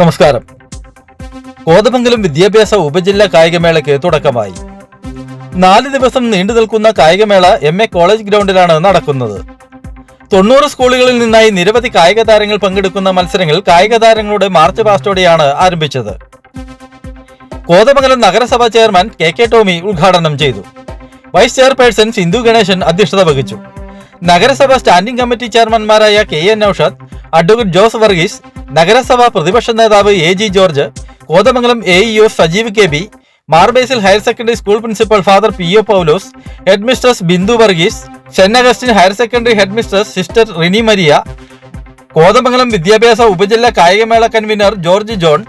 നമസ്കാരം. കോതമംഗലം വിദ്യാഭ്യാസ ഉപജില്ലാ കായികമേളയ്ക്ക് തുടക്കമായി. നാല് ദിവസം നീണ്ടു നിൽക്കുന്ന കായികമേള എം എ കോളേജ് ഗ്രൗണ്ടിലാണ് നടക്കുന്നത്. തൊണ്ണൂറ് സ്കൂളുകളിൽ നിന്നായി നിരവധി കായിക താരങ്ങൾ പങ്കെടുക്കുന്ന മത്സരങ്ങൾ കായിക താരങ്ങളുടെ മാർച്ച് പാസ്റ്റോടെയാണ് ആരംഭിച്ചത്. കോതമംഗലം നഗരസഭാ ചെയർമാൻ കെ കെ ടോമി ഉദ്ഘാടനം ചെയ്തു. വൈസ് ചെയർപേഴ്സൺ സിന്ധു ഗണേശൻ അധ്യക്ഷത വഹിച്ചു. നഗരസഭാ standing committee ചെയർമാൻമാരായ K N Noushad advocate Jose Varghese നഗരസഭാ പ്രതിപക്ഷ നേതാവ് A G George Kothamangalam A E O Sajeev K B Mar Basil higher secondary school principal father P O Paulose head mistress Bindu Varghese saint Augustine higher secondary head mistress sister Rini Maria Kothamangalam വിദ്യാഭ്യാസ ഉപജില്ലാ കായികമേള convener George John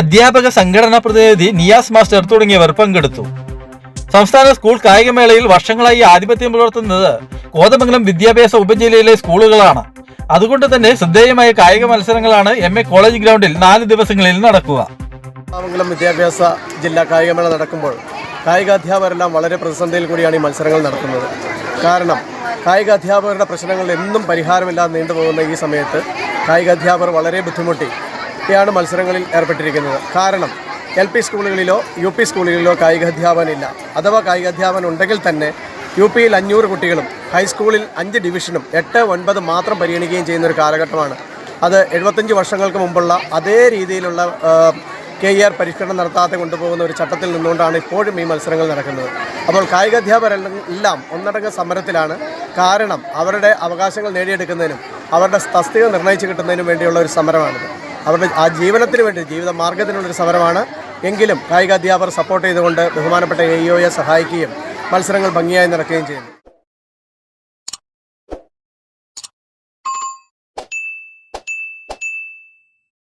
അധ്യാപക സംഘടനാ പ്രതിനിധി Niyas master തുടങ്ങിയവർ പങ്കെടുത്തു. സംസ്ഥാന school കായികമേളയിൽ വർഷങ്ങളായി ആധിപത്യം പുലർത്തുന്നത് കോതമംഗലം വിദ്യാഭ്യാസ ഉപജില്ലയിലെ സ്കൂളുകളാണ്. അതുകൊണ്ട് തന്നെ ശ്രദ്ധേയമായ കായിക മത്സരങ്ങളാണ് എം എ കോളേജ് ഗ്രൗണ്ടിൽ നാല് ദിവസങ്ങളിൽ നടക്കുക. എറണാകുളം വിദ്യാഭ്യാസ ജില്ലാ കായികമേള നടക്കുമ്പോൾ കായികാധ്യാപകരെല്ലാം വളരെ പ്രതിസന്ധിയിൽ കൂടിയാണ് ഈ മത്സരങ്ങൾ നടത്തുന്നത് കാരണം കായികാധ്യാപകരുടെ പ്രശ്നങ്ങൾ എന്നും പരിഹാരമില്ലാതെ നീണ്ടുപോകുന്ന ഈ സമയത്ത് കായികാധ്യാപകർ വളരെ ബുദ്ധിമുട്ടി യാണ് മത്സരങ്ങളിൽ ഏർപ്പെട്ടിരിക്കുന്നത്. കാരണം എൽ പി സ്കൂളുകളിലോ യു പി സ്കൂളുകളിലോ കായികാധ്യാപനമില്ല അഥവാ കായികാധ്യാപനം ഉണ്ടെങ്കിൽ തന്നെ യു പിയിൽ അഞ്ഞൂറ് കുട്ടികളും ഹൈസ്കൂളിൽ അഞ്ച് ഡിവിഷനും എട്ട് ഒൻപത് മാത്രം പരിഗണിക്കുകയും ചെയ്യുന്ന ഒരു കാലഘട്ടമാണ്. അത് എഴുപത്തഞ്ച് വർഷങ്ങൾക്ക് മുമ്പുള്ള അതേ രീതിയിലുള്ള കെ ഇ ആർ പരിഷ്കരണം നടത്താതെ കൊണ്ടുപോകുന്ന ഒരു ചട്ടത്തിൽ നിന്നുകൊണ്ടാണ് ഇപ്പോഴും ഈ മത്സരങ്ങൾ നടക്കുന്നത്. അപ്പോൾ കായികാധ്യാപകരെല്ലാം ഒന്നടങ്ക സമരത്തിലാണ്. കാരണം അവരുടെ അവകാശങ്ങൾ നേടിയെടുക്കുന്നതിനും അവരുടെ തസ്തിക നിർണയിച്ച് കിട്ടുന്നതിനും വേണ്ടിയുള്ള ഒരു സമരമാണിത്. അവരുടെ ആ ജീവനത്തിന് വേണ്ടി ജീവിത മാർഗത്തിനുള്ളൊരു സമരമാണ്. എങ്കിലും കായികാധ്യാപകർ സപ്പോർട്ട് ചെയ്തുകൊണ്ട് ബഹുമാനപ്പെട്ട എ ഇഒയെ സഹായിക്കുകയും മത്സരങ്ങൾ ഭംഗിയായി നടക്കുകയും ചെയ്യുന്നു.